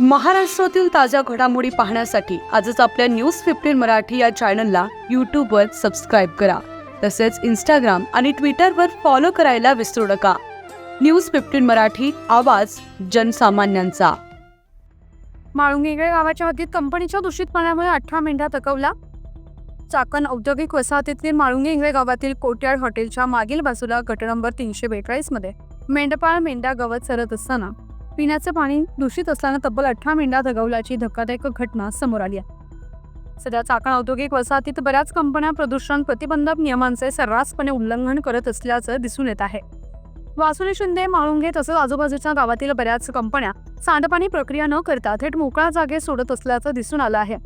महाराष्ट्रातील ताज्या घडामोडी पाहण्यासाठी आजच आपल्या न्यूज फिफ्टीन मराठी या चॅनलला यूट्यूबवर सबस्क्राईब करा. तसेच इंस्टाग्राम आणि ट्विटरवर फॉलो करायला विसरू नका. न्यूज फिफ्टीन मराठी आवाज जनसामान्यांचा. माळुंगेगळे गावाच्या हद्दीत कंपनीच्या दूषित पाण्यामुळे अठरा मेंढ्या तकवला चाकण औद्योगिक वसाहतीतील माळुंगे इंगळे गावातील कोट्याळ हॉटेलच्या मागील बाजूला गट नंबर तीनशे बेचाळीसमध्ये मेंढपाळ मेंढ्या गवत सरत असताना पिण्याचं पाणी दूषित असल्यानं तब्बल अठरा मेंढ्या दगवल्याची धक्कादायक घटना समोर आली आहे. सध्या चाकण औद्योगिक वसाहतीत बऱ्याच कंपन्या प्रदूषण प्रतिबंधक नियमांचे सर्रासपणे उल्लंघन करत असल्याचं दिसून येत आहे. वासुली शिंदे माळुंगे तसंच आजूबाजूच्या गावातील बऱ्याच कंपन्या सांडपाणी प्रक्रिया न करता थेट मोकळ्या जागेत सोडत असल्याचं दिसून आलं आहे.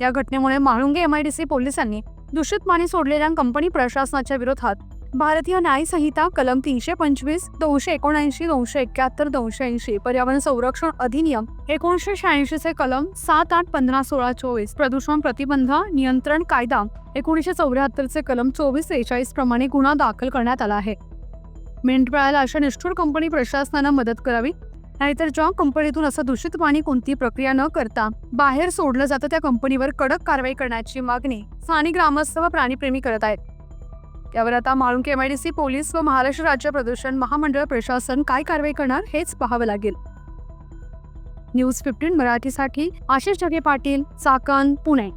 या घटनेमुळे माळुंगे एमआयडीसी पोलिसांनी दूषित पाणी सोडलेल्या कंपनी प्रशासनाच्या विरोधात भारतीय न्याय संहिता कलम तीनशे पंचवीस दोनशे एकोणऐंशी दोनशे एक्याहत्तर दोनशे ऐंशी पर्यावरण संरक्षण अधिनियम एकोणीसशे शहाऐंशीचे कलम सात आठ पंधरा सोळा चोवीस प्रदूषण प्रतिबंध नियंत्रण कायदा एकोणीसशे चौऱ्याहत्तरचे कलम चोवीस त्रेचाळीस प्रमाणे गुन्हा दाखल करण्यात आला आहे. मेंढपाळाला अशा निष्ठुर कंपनी प्रशासनानं मदत करावी नाहीतर ज्या कंपनीतून असं दूषित पाणी कोणती प्रक्रिया न करता बाहेर सोडलं जातं त्या कंपनीवर कडक कारवाई करण्याची मागणी स्थानिक ग्रामस्थ व प्राणीप्रेमी करत आहेत. त्यावर आता माळुंके एमआयडीसी पोलीस व महाराष्ट्र राज्य प्रदूषण महामंडळ प्रशासन काय कारवाई करणार हेच पाहावं लागेल. न्यूज फिफ्टीन मराठीसाठी आशिष जगे पाटील चाकण पुणे.